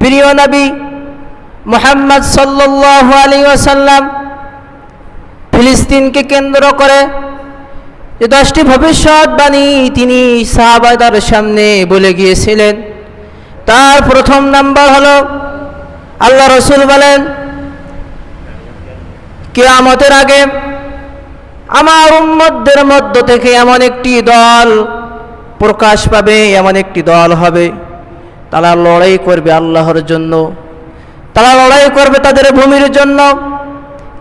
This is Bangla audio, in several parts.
প্রিয় নবী মোহাম্মদ সাল্লাল্লাহু আলাইহি ওয়াসাল্লাম ফিলিস্তিনকে কেন্দ্র করে যে দশটি ভবিষ্যৎবাণী তিনি সাহাবাদার সামনে বলে গিয়েছিলেন। তার প্রথম নাম্বার হলো, আল্লাহ রসুল বলেন, কেয়ামতের আগে আমার উম্মতদের মধ্য থেকে এমন একটি দল প্রকাশ পাবে, এমন একটি দল হবে। তারা লড়াই করবে আল্লাহর জন্য। তারা লড়াই করবে তাদের ভূমির জন্য।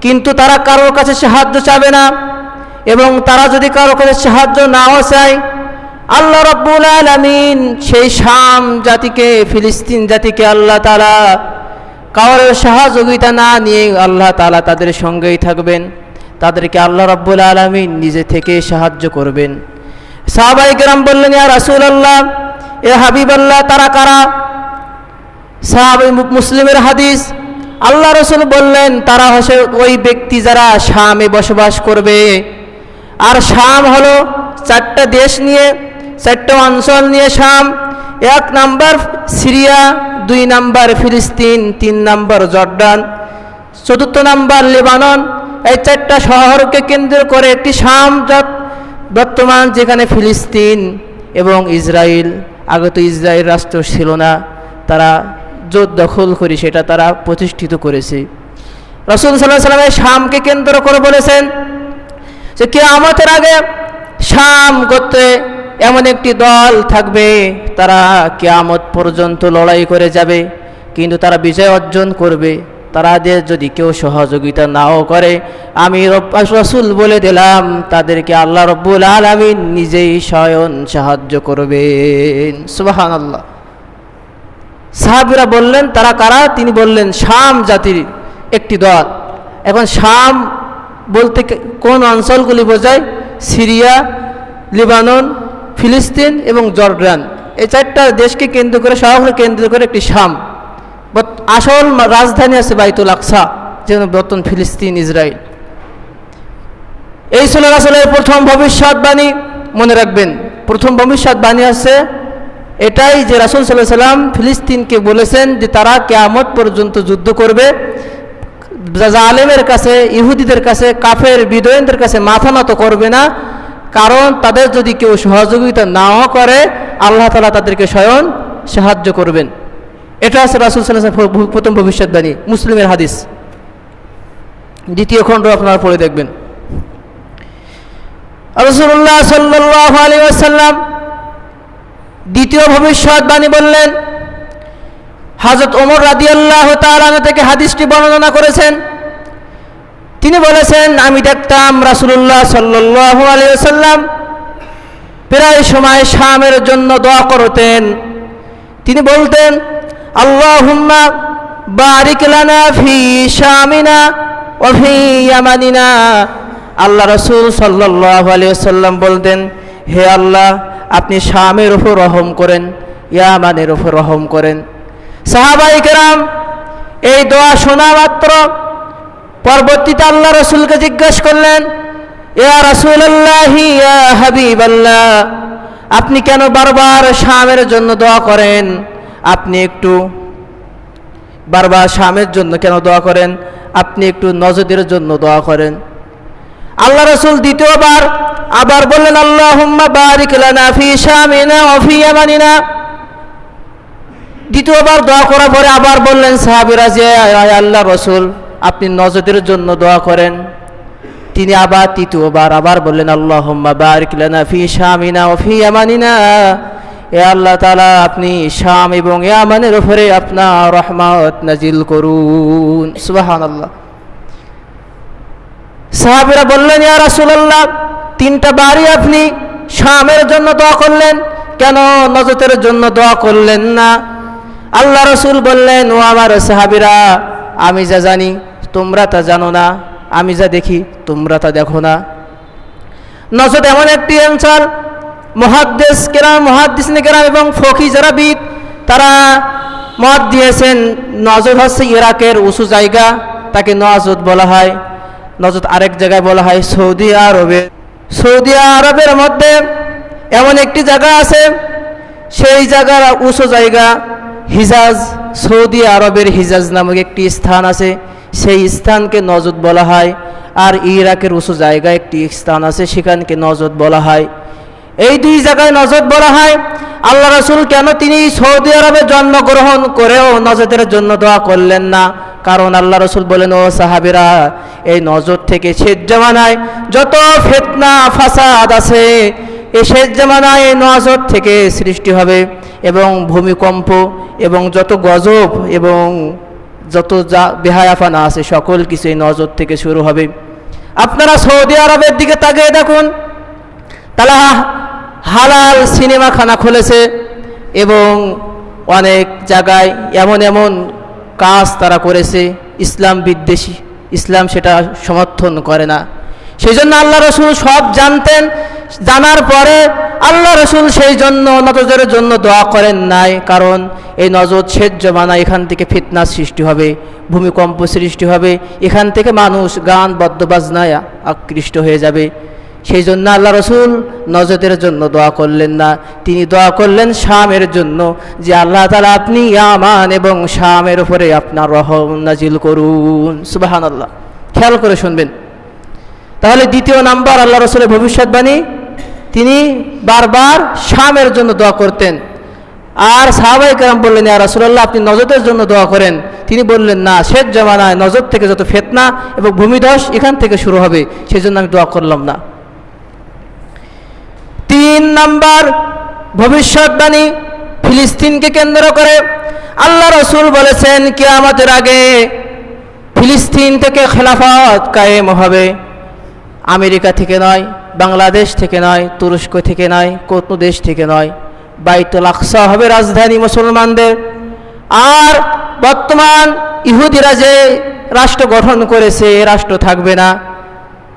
কিন্তু তারা কারোর কাছে সাহায্য চাবে না। এবং তারা যদি কারও কাছে সাহায্য নাও চায়, আল্লাহ রব্বুল আলমিন সেই শাম জাতিকে, ফিলিস্তিন জাতিকে আল্লাহ তালা কারোর সহযোগিতা না নিয়ে আল্লাহ তালা তাদের সঙ্গেই থাকবেন। তাদেরকে আল্লাহ রব্বুল আলমিন নিজে থেকে সাহায্য করবেন। সাহাবাই গ্রাম বললেন, ইয়া রাসুল আল্লাহ এ হাবিব আল্লাহ তারা কারা? সাহাবাই মুসলিমের হাদিস। আল্লাহ রসুল বললেন, তারা হচ্ছে ওই ব্যক্তি যারা শামে বসবাস করবে। আর শাম হলো চারটা দেশ নিয়ে, চারটা অঞ্চল নিয়ে শাম। এক নাম্বার সিরিয়া, দুই নাম্বার ফিলিস্তিন, তিন নাম্বার জর্ডান, চতুর্থ নাম্বার লেবানন। এই চারটা শহরকে কেন্দ্র করে একটি শাম বর্তমান যেখানে ফিলিস্তিন এবং ইসরায়েল আগে তো ইসরায়েল রাষ্ট্র ছিল না, তারা জোর দখল করে সেটা তারা প্রতিষ্ঠিত করেছে। রসুল সাল্লাহ সাল্লামের শামকে কেন্দ্র করে বলেছেন যে কে আমাদের আগে শাম গোত্রে এমন একটি দল থাকবে, তারা কেয়ামত পর্যন্ত লড়াই করে যাবে, কিন্তু তারা বিজয় অর্জন করবে। তারাদের যদি কেউ সহযোগিতা নাও করে, আমি রসুল বলে দিলাম, তাদেরকে আল্লাহ রব্বুল আলমিন নিজেই স্বয়ং সাহায্য করবেন। সুবাহান আল্লাহ সাহাবিরা বললেন, তারা কারা? তিনি বললেন, শাম জাতির একটি দল। এখন শাম বলতে কোন অঞ্চলগুলি বোঝায়? সিরিয়া, লিবানন, ফিলিস্তিন এবং জর্ডান। এই চারটা দেশকে কেন্দ্র করে, শহরকে কেন্দ্র করে একটি শাম। আসল রাজধানী আছে বাইতুল আকসা যেন বর্তমান ফিলিস্তিন, ইসরায়েল। এই ছিল আসলের প্রথম ভবিষ্যৎবাণী মনে রাখবেন। প্রথম ভবিষ্যৎবাণী আছে এটাই যে রাসুল সাল্লাহ সাল্লাম ফিলিস্তিনকে বলেছেন যে তারা কেয়ামত পর্যন্ত যুদ্ধ করবে। জালেমের কাছে, ইহুদিদের কাছে, কাফের বিদয়নদের কাছে মাথা নত করবে না। কারণ তাদের যদি কেউ সহযোগিতা নাও করে, আল্লাহ তালা তাদেরকে স্বয়ং সাহায্য করবেন। এটা আছে রাসুল সাল্লাহ প্রথম ভবিষ্যৎবাণী, মুসলিমের হাদিস। দ্বিতীয় খণ্ড আপনারা পড়ে দেখবেন। রসুল্লাহ সাল্লাহ আলী আসাল্লাম দ্বিতীয় ভবিষ্যৎবাণী বললেন হাজরত ওমর রাদি আল্লাহ তালানো থেকে হাদিসটি বর্ণনা করেছেন। তিনি বলেছেন, আমি দেখতাম রাসুল্লাহ সাল্লাহ আলিয়াল্লাম প্রায় সময় শামের জন্য দোয়া করতেন। তিনি বলতেন হুম্মা বারিক লানা ফি শামিনা ও ফি ইয়ামানিনা। আল্লাহ রসুল সাল্লাহ আলিয়াল্লাম বলতেন, হে আল্লাহ, আপনি শামের ওপর রহম করেন, ইয়ামানের ওপর রহম করেন। সাহাবাই কেরাম, এই দোয়া শোনা মাত্র। পরবর্তীতে আল্লাহ রসুলকে জিজ্ঞেস করলেন, ইয়া রসুল আল্লাহ ইয়া হাবিব আল্লাহ আপনি কেন বারবার শামের জন্য দোয়া করেন? আপনি একটু বারবার শামের জন্য কেন দোয়া করেন? আপনি একটু নজদের জন্য দোয়া করেন। আল্লাহ রসুল দ্বিতীয়বার আবার বললেন আল্লাহ দ্বিতীয়বার দোয়া করার পরে আবার বললেন সাহাবিরা যে আল্লাহ রসুল, আপনি নজদের জন্য দোয়া করেন। তিনি আবার তৃতীয়বার আবার বললেন আল্লাহ বারিক ফি শামিনা ওয়া ফি ইয়ামানিনা। এ আল্লাহ তালা আপনি শাম এবং ইয়ামানের উপরে আপনার রহমত নাজিল করুন। সুবাহান আল্লাহ সাহাবিরা বললেন, ইয়া রাসুলাল্লাহ, তিনটা বাড়ি আপনি শামের জন্য দোয়া করলেন? কেন নজতের জন্য দোয়া করলেন না? আল্লাহ রসুল বললেন, ও আমার সাহাবিরা, আমি যা জানি, তোমরা তা জানো না। আমি যা দেখি, তোমরা তা দেখো না। নজর এমন একটি অঞ্চল মহাদ্দেশ কেরাম, মহাদ্দিস কেরাম এবং ফকি যারা বিদ তারা মত দিয়েছেন নজর হচ্ছে ইরাকের উঁচু জায়গা, তাকে নজদ বলা হয়। নজর আরেক জায়গায় বলা হয় সৌদি আরবে। সৌদি আরবের মধ্যে এমন একটি জায়গা আছে, সেই জায়গার উঁচু জায়গা হিজাজ, সৌদি আরবের হিজাজ নামক একটি স্থান আছে। সেই স্থানকে নজদ বলা হয়। আর ইরাকের উঁচু জায়গায় একটি স্থান আছে, সেখানকে নজদ বলা হয়। এই দুই জায়গায় নজদ বলা হয়, আল্লাহ রসুল কেন তিনি সৌদি আরবে জন্মগ্রহণ করেও নজদের জন্য দোয়া করলেন না? কারণ আল্লাহ রসুল বলেন, ও সাহাবিরা, এই নজর থেকে শেষ জামানায় যত ফেতনা, ফাসাদ আছে এই শেষ জামানায় এই নজর থেকে সৃষ্টি হবে এবং ভূমিকম্প এবং যত গজব এবং যত যা বেহায়াফানা আছে, সকল কিছু এই নজর থেকে শুরু হবে। আপনারা সৌদি আরবের দিকে তাকিয়ে দেখুন তারা হালাল সিনেমাখানা খুলেছে এবং অনেক জায়গায় এমন এমন কাজ তারা করেছে, ইসলাম বিদ্বেষী, ইসলাম সেটা সমর্থন করে না। সেই জন্য আল্লাহ রসুল সব জানতেন, জানার পরে আল্লাহ রসুল সেই জন্য, নজরের জন্য দোয়া করেন নাই, কারণ এই নজর শেষ জমানা এখান থেকে ফিতনা সৃষ্টি হবে, ভূমিকম্প সৃষ্টি হবে, এখান থেকে মানুষ গান বদ্যবাজনায় আকৃষ্ট হয়ে যাবে। সেই জন্য আল্লাহ রসুল নজদের জন্য দোয়া করলেন না। তিনি দোয়া করলেন শামের জন্য যে আল্লাহ তালা আপনি ইয়ামান এবং শামের উপরে আপনার রহম নাজিল করুন। সুবাহান আল্লাহ খেয়াল করে শুনবেন। তাহলে দ্বিতীয় নাম্বার আল্লাহ রসুলের ভবিষ্যৎবাণী, তিনি বারবার শামের জন্য দোয়া করতেন। আর সাহাবাই কালাম বললেন, ইয়া রাসুলাল্লাহ, আপনি নজরের জন্য দোয়া করেন। তিনি বললেন, না, শেষ জমানায় নজর থেকে যত ফেতনা এবং ভূমিধস এখান থেকে শুরু হবে সেই জন্য আমি দোয়া করলাম না। তিন নাম্বার ভবিষ্যৎবাণী ফিলিস্তিনকে কেন্দ্র করে। আল্লাহ রসুল বলেছেন কি আমাদের আগে ফিলিস্তিন থেকে খেলাফত কায়েম হবে। আমেরিকা থেকে নয়, বাংলাদেশ থেকে নয়, তুরস্ক থেকে নয়, কোন দেশ থেকে নয়, বাইতুল আকসা হবে রাজধানী মুসলমানদের। আর বর্তমান ইহুদিরা যে রাষ্ট্র গঠন করেছে রাষ্ট্র থাকবে না।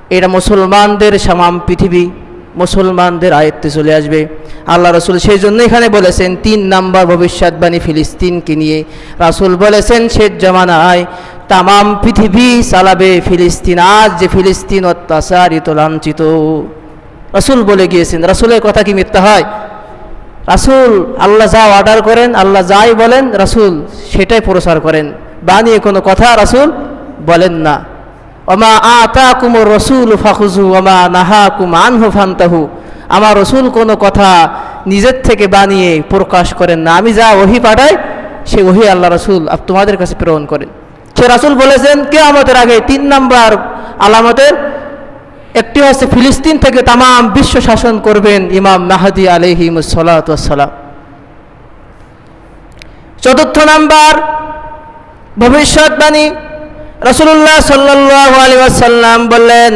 এটা মুসলমানদের সামাম পৃথিবী। মুসলমানদের আয়ত্তে চলে আসবে। আল্লাহ রসুল সেই জন্য এখানে বলেছেন, তিন নাম্বার ভবিষ্যৎবাণী ফিলিস্তিনকে নিয়ে। রাসুল বলেছেন, শেষ জমানায় তামাম পৃথিবী চালাবে ফিলিস্তিন, আজ যে ফিলিস্তিন অত্যাচারিত, লাঞ্ছিত। রাসুল বলে গিয়েছেন, রাসুলের কথা কি মিথ্যা হয়? রাসুল আল্লাহ যা অর্ডার করেন, আল্লাহ যাই বলেন, রাসুল সেটাই প্রচার করেন। বানিয়ে কোনো কথা রাসুল বলেন না। ওমা আতা কুমর রসুল ফাখুজু ওমা নাহা কুম আনহু ফান্তাহু। আমার রসুল কোনো কথা নিজের থেকে বানিয়ে প্রকাশ করেন না। আমি যা ওহি পাঠাই সে ওহি আল্লাহ রসুল তোমাদের কাছে প্রেরণ করেন। সে রাসুল বলেছেন কে আমাদের আগে তিন নাম্বার আলামতের একটি হচ্ছে ফিলিস্তিন থেকে তাম বিশ্ব শাসন করবেন ইমাম মাহাদি আলহিমসালাম চতুর্থ নাম্বার, ভবিষ্যৎবাণী। রসুল্লাহ সাল্লাহ আলী আসাল্লাম বললেন,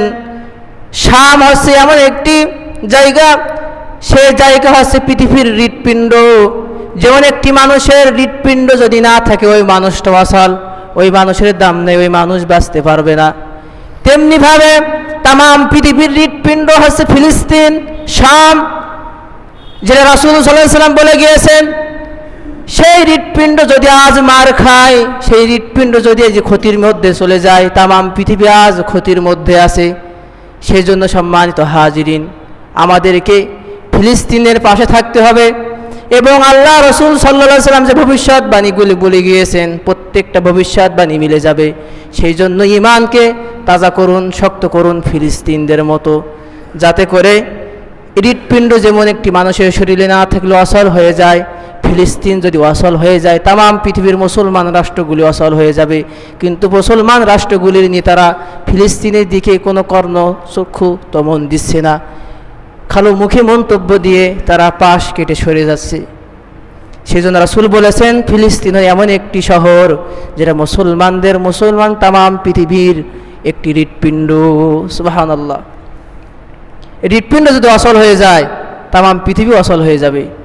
শাম হচ্ছে এমন একটি জায়গা, সে জায়গা হচ্ছে পৃথিবীর হৃৎপিণ্ড। যেমন একটি মানুষের হৃৎপিণ্ড যদি না থাকে, ওই মানুষটা অসল, ওই মানুষের দাম নেই, ওই মানুষ বাঁচতে পারবে না। তেমনিভাবে তাম পৃথিবীর হৃৎপিণ্ড হচ্ছে ফিলিস্তিন, শাম, যেটা রাসুল সাল্লাহ সাল্লাম বলে গিয়েছেন সেই হৃৎপিণ্ড যদি আজ মার খায়, সেই হৃৎপিণ্ড যদি এই যে ক্ষতির মধ্যে চলে যায়, তামাম পৃথিবী আজ ক্ষতির মধ্যে আছে। সেই জন্য সম্মানিত হাজিরিন, আমাদেরকে ফিলিস্তিনের পাশে থাকতে হবে এবং আল্লাহ রসুল সাল্লা সাল্লাম যে ভবিষ্যৎবাণীগুলি বলে গিয়েছেন, প্রত্যেকটা ভবিষ্যৎবাণী মিলে যাবে। সেই জন্য ইমানকে তাজা করুন, শক্ত করুন ফিলিস্তিনদের মতো, যাতে করে হৃৎপিণ্ড যেমন একটি মানুষের শরীরে না থাকলে অসল হয়ে যায় ফিলিস্তিন যদি অসল হয়ে যায় তাম পৃথিবীর মুসলমান রাষ্ট্রগুলি অসল হয়ে যাবে। কিন্তু মুসলমান রাষ্ট্রগুলির নেতারা ফিলিস্তিনের দিকে কোনো কর্ণ চক্ষু তমন দিচ্ছে না। খালো মুখে মন্তব্য দিয়ে তারা পাশ কেটে সরে যাচ্ছে। সেজন্য রাসুল বলেছেন, ফিলিস্তিন এমন একটি শহর যেটা মুসলমানদের, মুসলমান তাম পৃথিবীর একটি হৃৎপিণ্ড। সুবাহান আল্লাহ হৃৎপিণ্ড যদি অসল হয়ে যায় তাম পৃথিবী অসল হয়ে যাবে।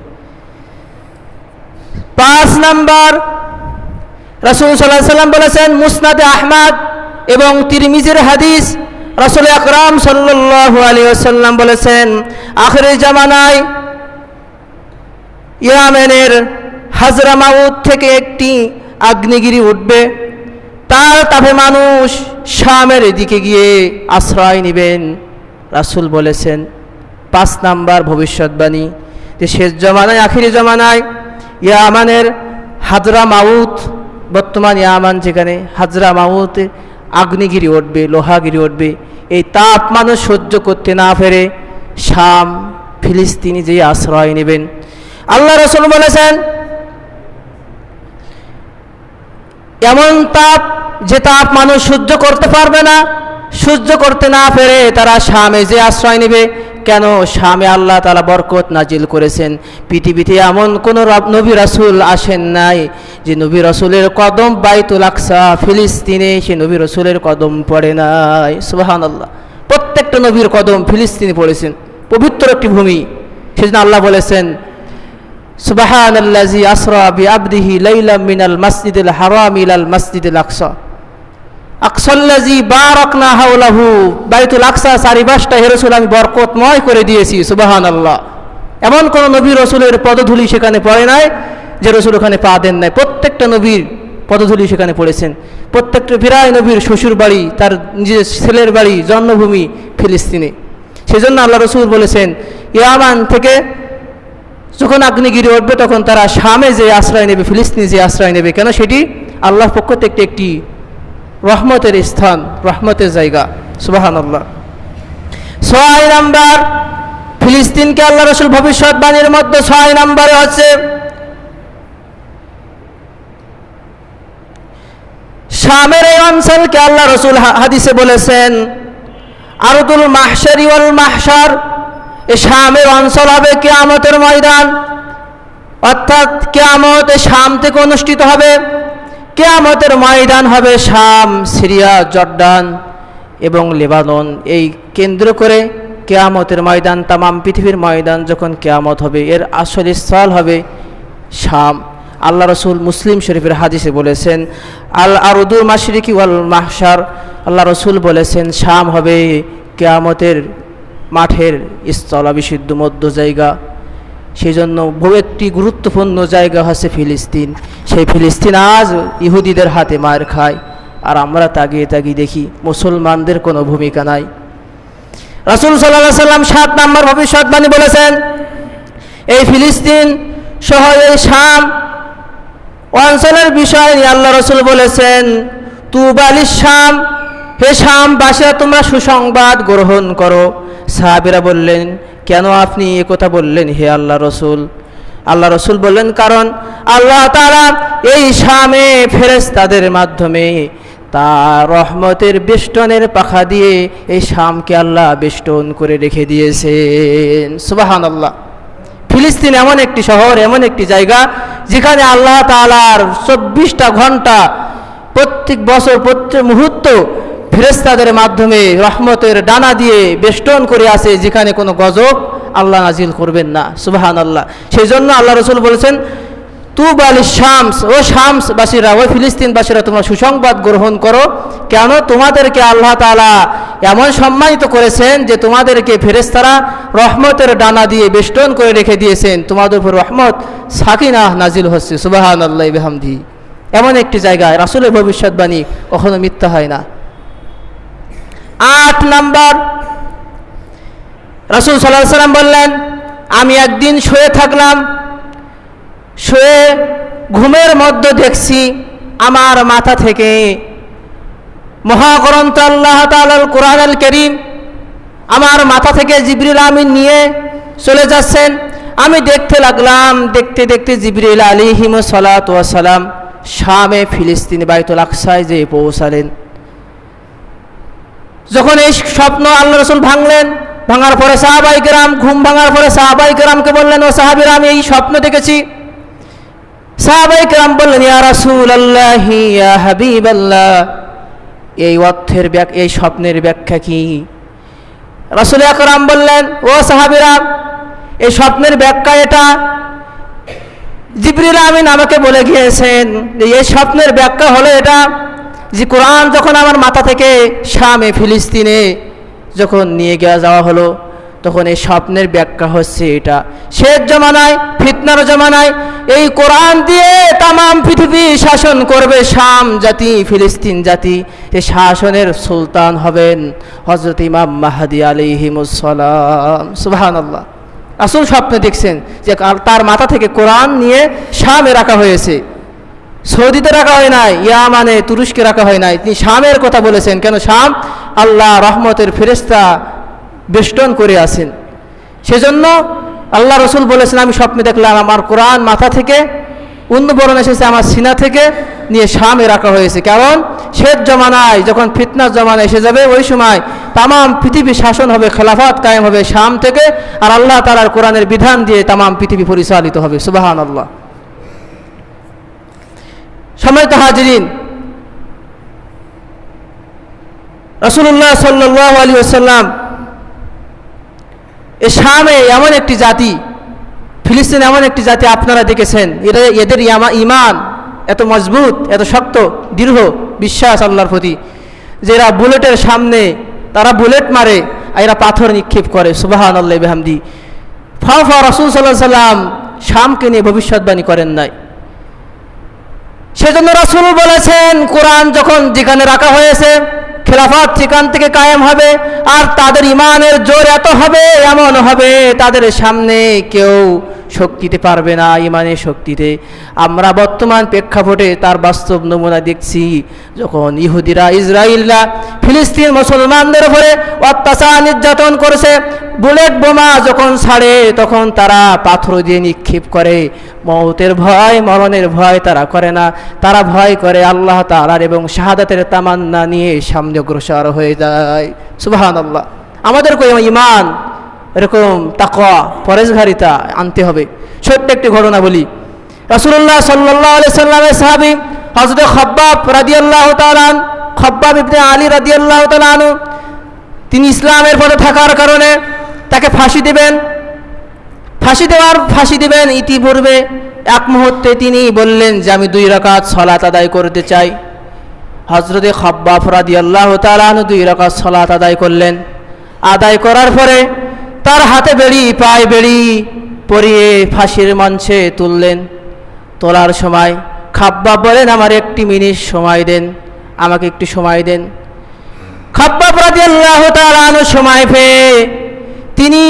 পাঁচ নাম্বার রসুল সাল্লাহ সাল্লাম বলেছেন, মুসনাদে আহমাদ এবং তিরমিজের হাদিস রসুল আকরাম সাল্লু আলী আসাল্লাম বলেছেন, আখরি জামানায় ইয়ামেনের হাজরা মাউদ থেকে একটি আগ্নেগিরি উঠবে, তার তাপে মানুষ শামের দিকে গিয়ে আশ্রয় নেবেন। রাসুল বলেছেন, পাঁচ নাম্বার ভবিষ্যৎবাণী যে শেষ জমানায়, আখিরি জমানায় ইয়ামানের হাজরা মাউত, বর্তমান ইয়ামান যেখানে হাজরা মাউতে আগ্নেগিরি উঠবে, লোহাগিরি উঠবে, এই তাপ মানুষ সহ্য করতে না পেরে শাম, ফিলিস্তিনি যে আশ্রয় নেবেন। আল্লাহ রসুল বলেছেন, এমন তাপ যে তাপ মানুষ সহ্য করতে পারবে না, সহ্য করতে না পেরে তারা শামে যে আশ্রয় নেবে কেন শামে আল্লাহ তালা বরকত নাজিল করেছেন? পৃথিবীতে এমন কোনো নবী রাসুল আসেন নাই যে নবী রসুলের কদম বাইতুল আকসা, ফিলিস্তিনে সে নবী রসুলের কদম পড়ে নাই। সুবাহান আল্লাহ প্রত্যেকটা নবীর কদম ফিলিস্তিনে পড়েছেন। পবিত্র একটি ভূমি। সেজন্য আল্লাহ বলেছেন সুবাহান আল্লাজি আসরা বি আবদিহি লাইলা মিনাল মসজিদুল হারাম ইলাল মসজিদুল আকসা। আকসাল্লাজি বারাকনা হাওলাহু, বাইতুল আকসা চারিপাশটা হে রসুল আমি বরকতময় করে দিয়েছি সুবাহান আল্লাহ এমন কোন নবী রসুলের পদধূলি সেখানে পড়ে নাই, যে রসুল ওখানে পা দেন নাই। প্রত্যেকটা নবীর পদধূলি সেখানে পড়েছেন। প্রত্যেকটা বিরায় নবীর শ্বশুর বাড়ি, তার নিজের ছেলের বাড়ি, জন্মভূমি ফিলিস্তিনে। সেজন্য আল্লাহ রসুল বলেছেন, ইয়ামান থেকে যখন আগ্নেগিরি উঠবে, তখন তারা শামে যে আশ্রয় নেবে, ফিলিস্তিনে যে আশ্রয় নেবে, কেন সেটি আল্লাহর পক্ষ থেকে একটি রহমতের স্থান, রহমতের জায়গা সুবাহান আল্লাহ ছয় নাম্বার, ফিলিস্তিনকে আল্লাহ রসুল ভবিষ্যৎবাণীর মধ্যে ছয় নাম্বারে হচ্ছে শামের এই অঞ্চলকে আল্লাহ রসুল হাদিসে বলেছেন, আরদুল মাহসারি ওয়াল মাহসার এ শামের অঞ্চল হবে কেয়ামতের ময়দান, অর্থাৎ কেয়ামত এ শাম থেকে অনুষ্ঠিত হবে। কেয়ামতের ময়দান হবে শাম, সিরিয়া, জর্ডান এবং লেবানন। এই কেন্দ্র করে কেয়ামতের ময়দান, তামাম পৃথিবীর ময়দান যখন কেয়ামত হবে, এর আসল স্থল হবে শাম। আল্লাহ রসুল মুসলিম শরীফের হাদিসে বলেছেন, আল আরদুল মাশরিকি ওয়াল মাহসার আল্লাহ রসুল বলেছেন, শাম হবে কেয়ামতের মাঠের স্থল স্থলাবিশুদ্ধ মধ্য জায়গা সেই জন্য বহু একটি গুরুত্বপূর্ণ জায়গা হচ্ছে ফিলিস্তিন। সেই ফিলিস্তিন আজ ইহুদিদের হাতে মার খায়। আর আমরা তাগিয়ে তাগিয়ে দেখি মুসলমানদের কোনো ভূমিকা নাই। রাসুল সাল্লাহ সাল্লাম সাত নম্বর ভবিষ্যৎবাণী বলেছেন, এই ফিলিস্তিন সহ এই শাম অঞ্চলের বিষয় নিয়ে আল্লাহ রসুল বলেছেন তুবালি শাম হে শাম বাসীরা তোমরা সুসংবাদ গ্রহণ করো। সাহাবিরা বললেন কেন আপনি এ কথা বললেন হে আল্লাহ রসুল? আল্লাহ রসুল বললেন, কারণ আল্লাহ তারা এই শামে ফেরেস্তাদের মাধ্যমে তার রহমতের বেষ্টনের পাখা দিয়ে এই শামকে আল্লাহ বেষ্টন করে রেখে দিয়েছেন। সুবাহান আল্লাহ ফিলিস্তিন এমন একটি শহর, এমন একটি জায়গা, যেখানে আল্লাহ তালার চব্বিশটা ঘণ্টা প্রত্যেক বছর, প্রত্যেক মুহূর্ত ফেরেস্তাদের মাধ্যমে রহমতের ডানা দিয়ে বেষ্টন করে আছে যেখানে কোনো গজব আল্লাহ নাজিল করবেন না। সুবাহান আল্লাহ সেই জন্য আল্লাহ রসুল বলেছেন তু বালি শামস ও শামস বাসীরা ও ফিলিস্তিন বাসীরা তোমরা সুসংবাদ গ্রহণ করো। কেন তোমাদেরকে আল্লাহ তালা এমন সম্মানিত করেছেন যে তোমাদেরকে ফেরেস্তারা রহমতের ডানা দিয়ে বেষ্টন করে রেখে দিয়েছেন? তোমাদের উপর রহমত সাকিনা নাজিল হচ্ছে। সুবাহান আল্লাহ বেহামদি। এমন একটি জায়গায় রাসুলের ভবিষ্যৎবাণী কখনো মিথ্যা হয় না। আট নাম্বার। রাসুল সাল্লাহ সাল্লাম বললেন, আমি একদিন শুয়ে থাকলাম, শুয়ে ঘুমের মধ্যে দেখছি আমার মাথা থেকে মহাগ্রন্থ আল্লাহ তাল কোরআন আল করিম আমার মাথা থেকে জিবরিল আমিন নিয়ে চলে যাচ্ছেন। আমি দেখতে লাগলাম, দেখতে দেখতে জিবরিল আলিহিম সালাম শামে ফিলিস্তিন বাইতুল আকসায় যে পৌঁছালেন। যখন এই স্বপ্ন আল্লাহ রসুল ভাঙলেন, ভাঙার পরে সাহাবাই গ্রাম ঘুম ভাঙার পরে সাহাবাই গ্রামকে বললেন, ও সাহাবিরা, আমি এই স্বপ্ন দেখেছি। সাহাবাই গ্রাম বললেন, ইয়া আল্লাহ হাবিব আল্লাহ এই অর্থের এই স্বপ্নের ব্যাখ্যা কি? রাসুল আকরাম বললেন, ও সাহাবিরা, এই স্বপ্নের ব্যাখ্যা এটা। জিবরিল আমিন আমাকে বলে গিয়েছেন এই স্বপ্নের ব্যাখ্যা হলো এটা যে কোরআন যখন আমার মাথা থেকে শামে ফিলিস্তিনে যখন নিয়ে গিয়ে যাওয়া হলো, তখন এই স্বপ্নের ব্যাখ্যা হচ্ছে এটা। শেষ জমানায়, ফিতনার জমানায় এই কোরআন দিয়ে তামাম পৃথিবী শাসন করবে শাম জাতি, ফিলিস্তিন জাতি। এই শাসনের সুলতান হবেন হজরত ইমাম মাহাদি আলিহিমুসালাম সুবাহান আল্লাহ আসল স্বপ্নে দেখছেন যে তার মাথা থেকে কোরআন নিয়ে শামে রাখা হয়েছে। সৌদিতে রাখা হয় নাই ইয়া মানে তুরস্কে রাখা হয় নাই। তিনি শামের কথা বলেছেন, কেন শাম? আল্লাহ রহমতের ফেরেস্তা বেষ্টন করে আছেন। সেজন্য আল্লাহ রসুল বলেছেন, আমি স্বপ্নে দেখলাম আমার কোরআন মাথা থেকে, উন্নবরণ এসেছে আমার সিনা থেকে, নিয়ে শামে রাখা হয়েছে। কারণ শেষ জমানায়, যখন ফিতনার জমানা এসে যাবে, ওই সময় তামাম পৃথিবী শাসন হবে, খেলাফত কায়েম হবে শাম থেকে, আর আল্লাহ তালার কোরআনের বিধান দিয়ে তামাম পৃথিবী পরিচালিত হবে। সুবাহান আল্লাহ সম্মানিত হাজরিন রসুল্লাহ সাল্লাহ আলী আসাল্লাম এ শামে এমন একটি জাতি, ফিলিস্তিন এমন একটি জাতি আপনারা দেখেছেন। এরা এদের ইমান এত মজবুত, এত শক্ত, দৃঢ় বিশ্বাস আল্লাহর প্রতি। যে এরা বুলেটের সামনে, তারা বুলেট মারে, আর এরা পাথর নিক্ষেপ করে। সুবাহান আল্লাহ বেহামদি। ফা ফা, রসুল সাল্লাহ সাল্লাম শামকে নিয়ে ভবিষ্যৎবাণী করেন নাই। সেজন্য রাসুল বলেছেন, কোরআন যখন যেখানে রাখা হয়েছে, খেলাফত সেখান থেকে কায়েম হবে, আর তাদের ইমানের জোর এত হবে, এমন হবে তাদের সামনে কেউ শক্তিতে পারবে না, ইমানের শক্তিতে। আমরা বর্তমান প্রেক্ষাপটে তার বাস্তব নমুনা দেখছি যখন ইহুদিরা ইসরায়েলরা ফিলিস্তিন মুসলমানদের উপরে অত্যাচার নির্যাতন করেছে। বুলেট বোমা যখন ছাড়ে, তখন তারা পাথর দিয়ে নিক্ষেপ করে। মৌতের ভয়, মরণের ভয় তারা করে না। তারা ভয় করে আল্লাহ তালার এবং শাহাদাতের তামান্না নিয়ে সামনে অগ্রসর হয়ে যায়। সুবাহান আল্লাহ আমাদেরকে ইমান? এরকম তাকওয়া পরেশঘারিতা আনতে হবে। ছোট্ট একটি ঘটনা বলি। রাসুল্লাহ সাল্লাহ আলি সাল্লামের সাহাবি হজরত খব্বাব রাদিয়াল্লাহ তালান খব্বাব ইবনে আলী রাদিয়াল্লাহ তালানু তিনি ইসলামের পথে থাকার কারণে তাকে ফাঁসি দেবেন। ফাঁসি দেওয়ার ফাঁসি দিবেন ইতিপূর্বে এক মুহূর্তে তিনি বললেন যে, আমি দুই রাকাত সলাত আদায় করতে চাই। হজরতে খব্বাফ রাদি আল্লাহ তালানু দুই রাকাত সলাত আদায় করলেন। আদায় করার পরে তার হাতে বেড়ি, পায়ে বেড়ি পরিয়ে ফাঁসির মঞ্চে তুললেন। তোলার সময় খাব্বাব বলেন, আমার একটি মিনিট সময় দেন, আমাকে একটু সময় দেন। খাব্বাব রাদিয়াল্লাহু তাআলা আনহু সময় পেয়ে তিনি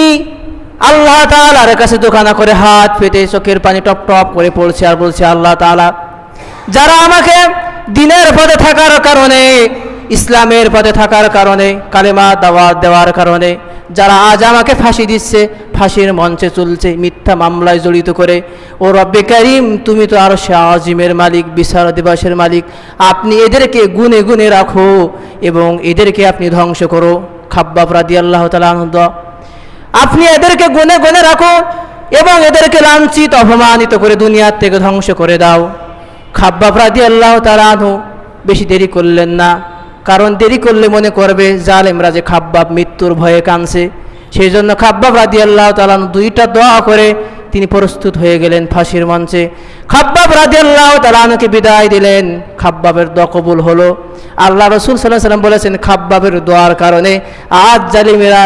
আল্লাহ তাআলার কাছে দোকানা করে হাত পেতে চোখের পানি টপ টপ করে পড়ছে আর বলছে, আল্লাহ তাআলা, যারা আমাকে দিনের পথে থাকার কারণে, ইসলামের পথে থাকার কারণে, কালেমা দাওয়াত দেওয়ার কারণে যারা আজ আমাকে ফাঁসি দিচ্ছে, ফাঁসির মঞ্চে চলছে মিথ্যা মামলায় জড়িত করে। ও রব্বে করিম, তুমি তো আরও সে আজিমের মালিক বিচার দিবসের মালিক। আপনি এদেরকে গুনে গুনে রাখো এবং এদেরকে আপনি ধ্বংস করো। খাব্বাব রাদি আল্লাহ তালা আনন্দ আপনি এদেরকে গুনে গুনে রাখো এবং এদেরকে লাঞ্ছিত, অপমানিত করে দুনিয়ার থেকে ধ্বংস করে দাও। খাব্বাব রাদি আল্লাহ তালানহু বেশি দেরি করলেন না। কারণ দেরি করলে মনে করবে জালেমরা যে খাব্বাব মৃত্যুর ভয়ে কাঁদছে। সেই জন্য খাব্বাব রাদি আল্লাহ তালান দুইটা দোয়া করে তিনি প্রস্তুত হয়ে গেলেন ফাঁসির মঞ্চে। খাব্বাব রাদি আল্লাহ তালানকে বিদায় দিলেন। খাব্বাবের দোয়া কবুল হলো। আল্লাহ রসুল সাল্লাহ সাল্লাম বলেছেন, খাব্বাবের দোয়ার কারণে আজ জালিমেরা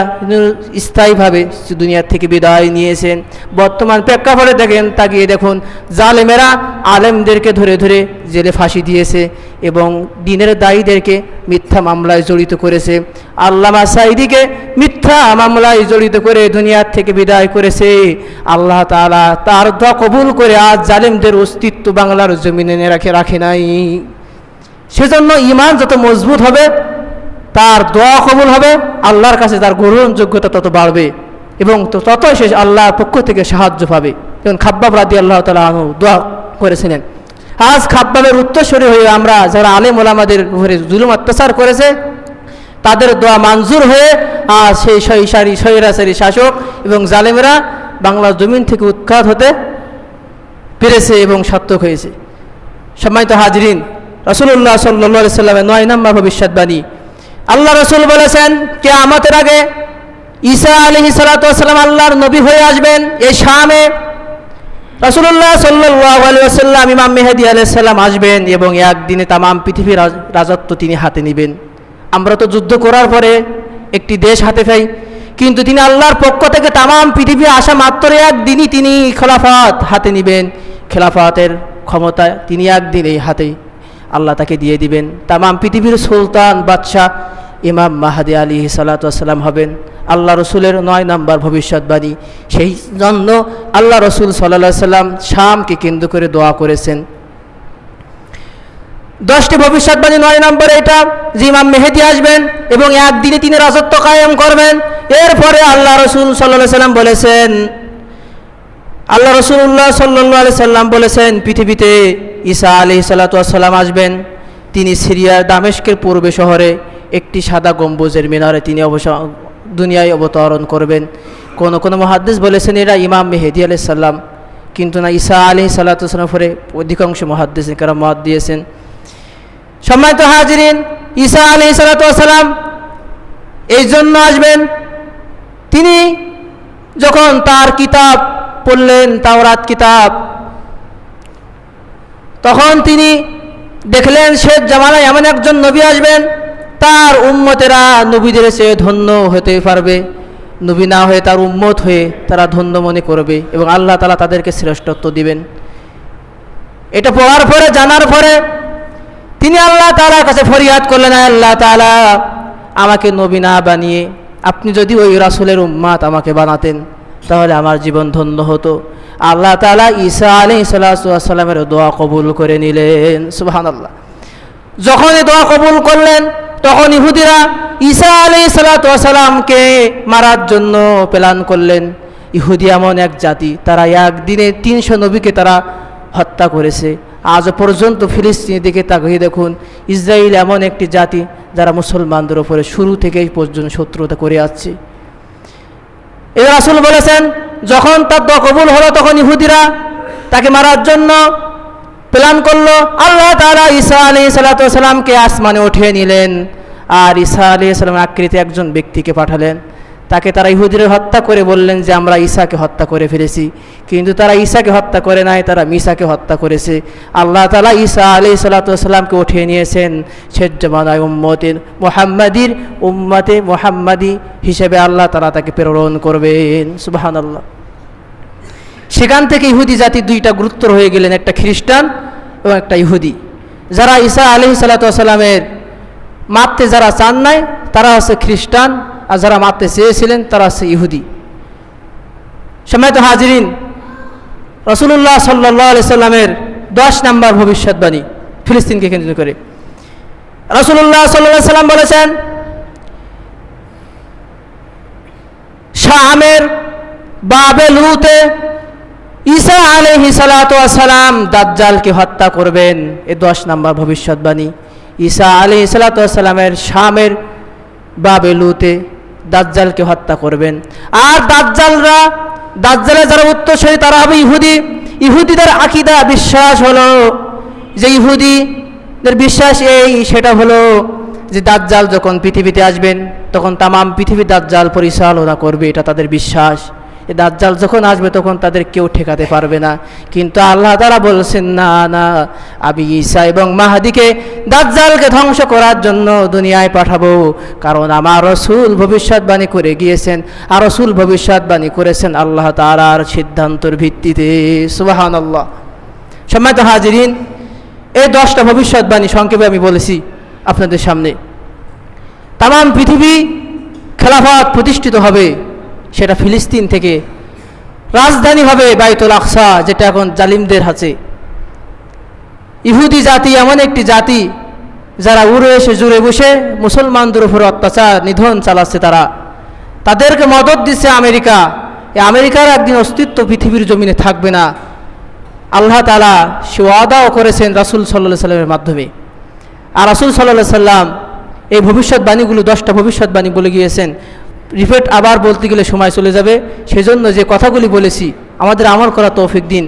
স্থায়ীভাবে দুনিয়ার থেকে বিদায় নিয়েছেন। বর্তমান প্রেক্ষাপটে দেখেন, তাকিয়ে দেখুন, জালেমেরা আলেমদেরকে ধরে ধরে জেলে ফাঁসি দিয়েছে এবং দিনের দায়ীদেরকে মিথ্যা মামলায় জড়িত করেছে। আল্লামা সাইদিকে মিথ্যা মামলায় জড়িত করে দুনিয়ার থেকে বিদায় করেছে। আল্লাহ তাআলা তার দোয়া কবুল করে আজ জালেমদের অস্তিত্ব বাংলার জমিনে রাখে রাখে নাই। সেজন্য ইমান যত মজবুত হবে, তার দোয়া কবুল হবে, আল্লাহর কাছে তার গ্রহণযোগ্যতা তত বাড়বে এবং তো ততই সে আল্লাহর পক্ষ থেকে সাহায্য পাবে। যেমন খাব্বাব রাদি আল্লাহ তালা দোয়া করেছিলেন। আজ খাব্বাবের উত্তরস্বরী হয়ে আমরা যারা আলেম ওলামাদের উপরে জুলুম অত্যাচার করেছে, তাদের দোয়া মঞ্জুর হয়ে আজ সেই সৈসারি সৈরাসারি শাসক এবং জালেমেরা বাংলার জমিন থেকে উৎখাত হতে পেরেছে এবং সার্থক হয়েছে। সম্মানিত হাজরিন রসুল্লাহ সাল্লা সাল্লামের নয় নম্বর ভবিষ্যৎবাণী। আল্লাহ রসুল বলেছেন কে আমাদের আগে ঈসা আলহি সালাতাম আল্লাহর নবী হয়ে আসবেন এই শামে। রসুল্লাহ সাল্লাম ইমাম মেহেদি আলাইসাল্লাম আসবেন এবং একদিনে তামাম পৃথিবীর রাজত্ব তিনি হাতে নেবেন। আমরা তো যুদ্ধ করার পরে একটি দেশ হাতে পাই, কিন্তু তিনি আল্লাহর পক্ষ থেকে তামাম পৃথিবী আসা মাত্র একদিনই তিনি খেলাফত হাতে নেবেন। খেলাফতের ক্ষমতা তিনি একদিন এই হাতে আল্লাহ তাকে দিয়ে দিবেন। তামাম পৃথিবীর সুলতান, বাদশাহ ইমাম মাহাদি আলী সালাতাম হবেন। আল্লাহ রসুলের নয় নম্বর ভবিষ্যৎবাণী। সেই জন্য আল্লাহ রসুল সাল্লাহ সাল্লাম শামকে কেন্দ্র করে দোয়া করেছেন। দশটি ভবিষ্যৎবাণী, নয় নম্বরে এটা, যে ইমাম মেহেদি আসবেন এবং একদিনে তিনি রাজত্ব কায়েম করবেন। এরপরে আল্লাহ রসুল সাল্লাহ সাল্লাম বলেছেন আল্লাহ রসুল্লাহ সাল্লাহ আলি সাল্লাম বলেছেন, পৃথিবীতে ঈসা আলি সাল্লাতাম আসবেন। তিনি সিরিয়ার দামেস্কের পূর্বে শহরে একটি সাদা গম্বুজের মিনারে তিনি অবশ্য দুনিয়ায় অবতরণ করবেন। কোন কোনো মহাদ্দেশ বলেছেন, এরা ইমাম মেহেদি আলি সাল্লাম কিন্তু না ঈসা আলি সাল্লাতাম পরে অধিকাংশ মহাদ্দেশ কারা মত দিয়েছেন। সম্মানিত হাজিরিন, ঈসা আলি সাল্লাতাম এই জন্য আসবেন। তিনি যখন তার কিতাব পড়লেন তাওরাত কিতাব। তখন তিনি দেখলেন শেষ জামানায় এমন একজন নবী আসবেন, তার উম্মতেরা নবীদের চেয়ে ধন্য হতে পারবে। নবী না হয়ে তার উম্মত হয়ে তারা ধন্য মনে করবে এবং আল্লাহ তালা তাদেরকে শ্রেষ্ঠত্ব দিবেন। এটা পড়ার পরে, জানার পরে তিনি আল্লাহ তালার কাছে ফরিয়াদ করলেন আল্লাহ তালা আমাকে নবী না বানিয়ে আপনি যদি ওই রাসুলের উম্মাত আমাকে বানাতেন তাহলে আমার জীবন ধন্য হতো। আল্লাহ তালা ঈসা আলী সাল্লামের দোয়া কবুল করে নিলেন। সুবাহান আল্লাহ যখন দোয়া কবুল করলেন, তখন ইহুদিরা ঈসা আলী সাল্লাতামকে মারার জন্য প্ল্যান করলেন। ইহুদি এমন এক জাতি, তারা একদিনে তিনশো নবীকে তারা হত্যা করেছে। আজ পর্যন্ত ফিলিস্তিনের দিকে তাকিয়ে দেখুন ইসরায়েল এমন একটি জাতি, যারা মুসলমানদের ওপরে শুরু থেকেই পর্যন্ত শত্রুতা করে আসছে এই রাসুল বলেছেন, যখন তার দকবুল কবুল হলো তখন ইহুদিরা তাকে মারার জন্য প্ল্যান করল। আল্লাহ তারা ঈসা আলী সাল্লাতামকে আসমানে উঠিয়ে নিলেন। আর ঈসা আলী সাল্লামের আকৃতি একজন ব্যক্তিকে পাঠালেন। তাকে তারা ইহুদিরা হত্যা করে বললেন যে, আমরা ঈসাকে হত্যা করে ফেলেছি। কিন্তু তারা ঈসাকে হত্যা করে নাই, তারা মিসাকে হত্যা করেছে। আল্লাহ তালা ঈসা আলী সাল্লাতামকে উঠিয়ে নিয়েছেন শেষ জমানায় উম্মতের, মোহাম্মদির উম্মাতে মোহাম্মদি হিসেবে আল্লাহ তালা তাকে প্রেরণ করবেন। সুবাহান আল্লাহ সেখান থেকে ইহুদি জাতি দুইটা গুরুত্ব হয়ে গেলেন, একটা খ্রিস্টান এবং একটা ইহুদি। যারা ঈসা আলি সাল্লাতামের মারতে যারা চান নাই, তারা হচ্ছে খ্রিস্টান আর যারা মারতে চেয়েছিলেন তারা হচ্ছে ইহুদি। সময় তো হাজিরিন রসুল্লাহ সাল্লাহ আলি সাল্লামের দশ নম্বর ভবিষ্যৎবাণী ফিলিস্তিনকে কেন্দ্র করে। রসুল্লাহ সাল্লাহ সাল্লাম বলেছেন শাহামের বাবে লুতে ঈসা আলহি সালাতাম দাজ্জালকে হত্যা করবেন। এ দশ নম্বর ভবিষ্যৎবাণী। ঈসা আলি সালাতামের শামের বাবে লুতে দাজ্জালকে হত্যা করবেন। আর দাজ্জালরা দাজ্জালে যারা উত্তরসরী, তারা হবে ইহুদি। ইহুদিদের আকিদা, বিশ্বাস হলো যে ইহুদিদের বিশ্বাস এই, সেটা হলো যে দাজ্জাল যখন পৃথিবীতে আসবেন, তখন তামাম পৃথিবী দাজ্জাল পরিচালনা করবে, এটা তাদের বিশ্বাস। এ দাজ্জাল যখন আসবে তখন তাদের কেউ ঠেকাতে পারবে না। কিন্তু আল্লাহ তারা বলছেন, না না, আবি ঈসা এবং মাহাদিকে দাজ্জালকে ধ্বংস করার জন্য দুনিয়ায় পাঠাবো। কারণ আমার রসুল ভবিষ্যৎবাণী করে গিয়েছেন, আর রসুল ভবিষ্যৎবাণী করেছেন আল্লাহ তালার সিদ্ধান্তর ভিত্তিতে। সুবাহান আল্লাহ সম্মানিত হাজিরিন, এই দশটা ভবিষ্যৎবাণী সংক্ষেপে আমি বলেছি আপনাদের সামনে। তাম, পৃথিবী খেলাফত প্রতিষ্ঠিত হবে। সেটা ফিলিস্তিন থেকে রাজধানী হবে বাইতুল আকসা, যেটা এখন জালিমদের হাতে। ইহুদি জাতি এমন একটি জাতি যারা উড়ে এসে, জুড়ে বসে মুসলমানদের উপর অত্যাচার, নিধন চালাচ্ছে তারা। তাদেরকে মদত দিচ্ছে আমেরিকা। আমেরিকার একদিন অস্তিত্ব পৃথিবীর জমিনে থাকবে না। আল্লাহ তালা সে ওয়াদাও করেছেন রাসুল সাল্লাহ সাল্লামের মাধ্যমে। আর রাসুল সাল্লাহ সাল্লাম এই ভবিষ্যৎবাণীগুলো, দশটা ভবিষ্যৎবাণী বলে গিয়েছেন। রিপোর্ট আবার বলতে গেলে সময় চলে যাবে। সেজন্য যে কথাগুলি বলেছি, আমাদের আমল করা তৌফিক দিন।